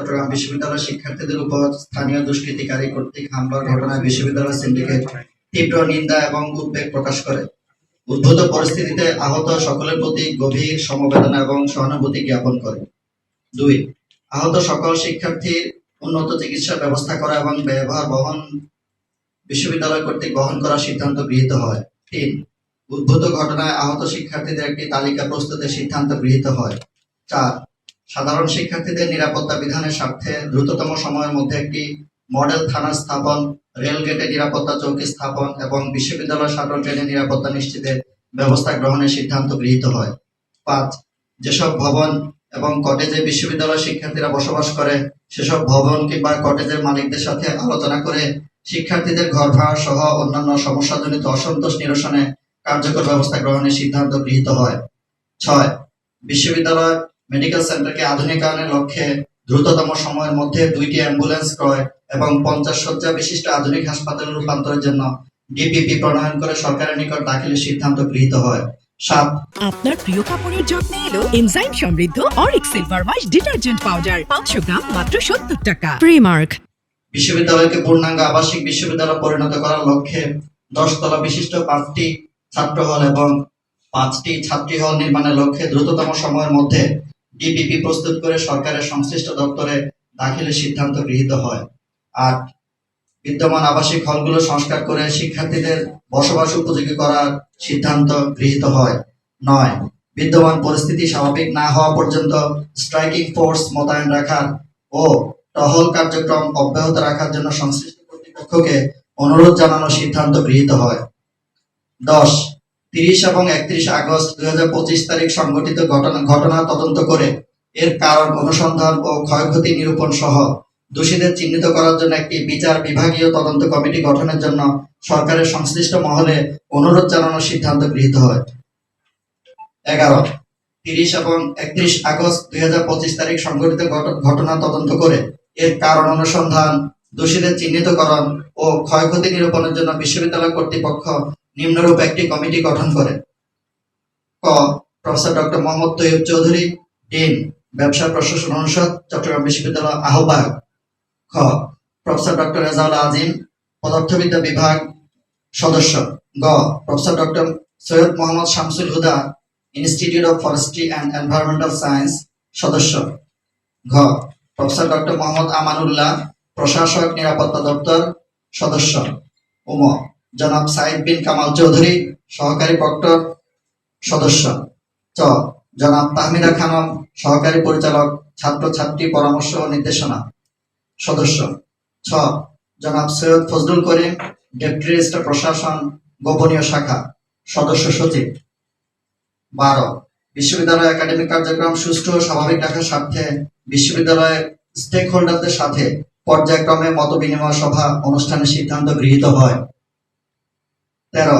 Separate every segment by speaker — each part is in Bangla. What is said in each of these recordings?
Speaker 1: চট্টগ্রাম বিশ্ববিদ্যালয়ের শিক্ষার্থীদের উপর স্থানীয় দুষ্কৃতিকারী কর্তৃক হামলার ঘটনায় বিশ্ববিদ্যালয় সিন্ডিকেট তীব্র নিন্দা এবং উদ্বেগ প্রকাশ করে। উদ্ভূত পরিস্থিতিতে আহত সকলের প্রতি গভীর সমবেদনা এবং সহানুভূতি জ্ঞাপন করে। দুই, আহত সকল শিক্ষার্থীর উন্নত চিকিৎসা ব্যবস্থা করা এবং ব্যবহার বহন বিশ্ববিদ্যালয় কর্তৃক বহন করার সিদ্ধান্ত গৃহীত হয়। তিন, উদ্ভূত ঘটনায় আহত শিক্ষার্থীদের একটি তালিকা প্রস্তুতের সিদ্ধান্ত গৃহীত হয়। চার সাধারণ শিক্ষার্থীদের নিরাপত্তা বিধানের স্বার্থে দ্রুততম সময়ের মধ্যে একটি মডেল থানা স্থাপন, রেলগেটে নিরাপত্তা চৌকি স্থাপন এবং বিশ্ববিদ্যালয় শাটল ট্রেনের নিরাপত্তা নিশ্চিতের ব্যবস্থা গ্রহণের সিদ্ধান্ত গৃহীত হয়। পাঁচ, যেসব ভবন এবং কটেজে বিশ্ববিদ্যালয় শিক্ষার্থীরা বসবাস করে, সেসব ভবন কিংবা কটেজের মালিকদের সাথে আলোচনা করে শিক্ষার্থীদের ঘর ভাড়া সহ অন্যান্য সমস্যাজনিত অসন্তোষ নিরসনে কার্যকর ব্যবস্থা গ্রহণের সিদ্ধান্ত গৃহীত হয়। ছয়, বিশ্ববিদ্যালয় মেডিকেল সেন্টারকে আধুনিকায়নের লক্ষ্যে দ্রুততম সময়ের মধ্যে দুইটি অ্যাম্বুলেন্স ক্রয় এবং পঞ্চাশ শয্যা বিশিষ্ট আধুনিক হাসপাতালে রূপান্তরের জন্য ডিপিপি প্রণয়ন করে সরকারের নিকট দাখিলের সিদ্ধান্ত গৃহীত হয়। সাত।
Speaker 2: আপনার প্রিয় কাপড়ের যত্নে এলো এনজাইম সমৃদ্ধ Auric silver wash detergent powder পাঁচশো গ্রাম মাত্র সত্তর টাকা। প্রিমার্ক
Speaker 1: বিশ্ববিদ্যালয়কে পূর্ণাঙ্গ আবাসিক বিশ্ববিদ্যালয় পরিণত করার লক্ষ্যে দশতলা বিশিষ্ট পাঁচটি ছাত্র হল এবং পাঁচটি ছাত্রী হল নির্মাণের লক্ষ্যে দ্রুততম সময়ের মধ্যে ডিপিপি প্রস্তুত করে সরকারের সংশ্লিষ্ট দপ্তরে দাখিলের সিদ্ধান্ত গৃহীত হয়। আট বিদ্যমান আবাসিক হলগুলো সংস্কার করে শিক্ষার্থীদের বসবাস উপযোগী করার সিদ্ধান্ত গৃহীত হয়। নয়, বিদ্যমান পরিস্থিতি স্বাভাবিক না হওয়া পর্যন্ত স্ট্রাইকিং ফোর্স মোতায়েন রাখার ও টহল কার্যক্রম অব্যাহত রাখার জন্য সংশ্লিষ্ট কর্তৃপক্ষকে অনুরোধ জানানোর সিদ্ধান্ত গৃহীত হয়। দশ তিরিশ এবং একত্রিশ আগস্ট দুই হাজার পঁচিশ তারিখ সংঘটিত ঘটনা ঘটনা তদন্ত করে এর কারণ অনুসন্ধান ও ক্ষয়ক্ষতি নিরূপণ সহ দোষীদের চিহ্নিত করার জন্য একটি বিচার বিভাগীয় তদন্ত কমিটি গঠনের জন্য সরকারের সংশ্লিষ্ট মহলে অনুরোধ জানানোর সিদ্ধান্ত গৃহীত হয়। এগারো, তিরিশ এবং একত্রিশ আগস্ট দুই হাজার পঁচিশ তারিখ সংঘটিত ঘট- ঘটনা তদন্ত করে এর কারণ অনুসন্ধান, দোষীদের চিহ্নিতকরণ ও ক্ষয়ক্ষতি নিরূপণের জন্য বিশ্ববিদ্যালয় কর্তৃপক্ষ নিম্নরূপ একটি কমিটি গঠন করে। ক, professor doctor Mohammad Taiyab Chowdhury, dean, ব্যবসা প্রশাসন অনুষদ, চট্টগ্রাম বিশ্ববিদ্যালয় আহ্বায়ক। খ, প্রফেসর ডক্টর রেজাউল আজিম, পদার্থবিদ্যা বিভাগ সদস্য। গ, professor doctor Syed Mohammad Shamsul Huda, institute of forestry and environmental science সদস্য। ঘ, প্রফেসর ডক্টর মোহাম্মদ আমানুল্লাহ, প্রশাসক নিরাপত্তা দপ্তর সদস্য। উম জনাব সাইদ বিন কামাল চৌধুরী, সহকারী প্রক্টর সদস্য। চ, জনাব তাহমিদা খানম, সহকারী পরিচালক, ছাত্রছাত্রী পরামর্শ ও নির্দেশনা সদস্য। ছ, জনাব সৈয়দ ফজলুল করিম, ডেপুটি রেজিস্ট্রার প্রশাসন, গোপনীয় শাখা সদস্য সচিব। বারো, বিশ্ববিদ্যালয় একাডেমিক কার্যক্রম সুষ্ঠু ও স্বাভাবিক রাখার স্বার্থে বিশ্ববিদ্যালয়ের স্টেক হোল্ডারদের সাথে পর্যায়ক্রমে মত বিনিময় সভা অনুষ্ঠানের সিদ্ধান্ত গৃহীত হয়। তেরো,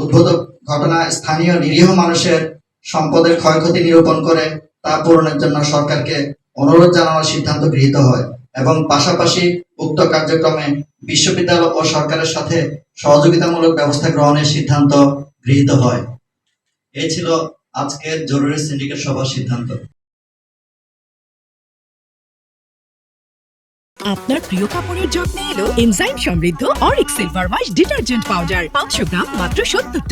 Speaker 1: উদ্ভূত ঘটনায় স্থানীয় নিরীহ মানুষের সম্পদের ক্ষয়ক্ষতি নিরূপণ করে তা পূরণের জন্য সরকারকে অনুরোধ জানানোর সিদ্ধান্ত গৃহীত হয় এবং পাশাপাশি উক্ত কার্যক্রমে বিশ্ববিদ্যালয় ও সরকারের সাথে সহযোগিতামূলক ব্যবস্থা গ্রহণের সিদ্ধান্ত গৃহীত হয়। এই ছিল আজকের জরুরি সিন্ডিকেট সভার সিদ্ধান্ত।
Speaker 2: আপনার প্রিয় কাপড়ের জন্য এলো এনজাইম সমৃদ্ধ Auric silver wash detergent powder পাঁচশো গ্রাম, মাত্র সত্তর টাকা।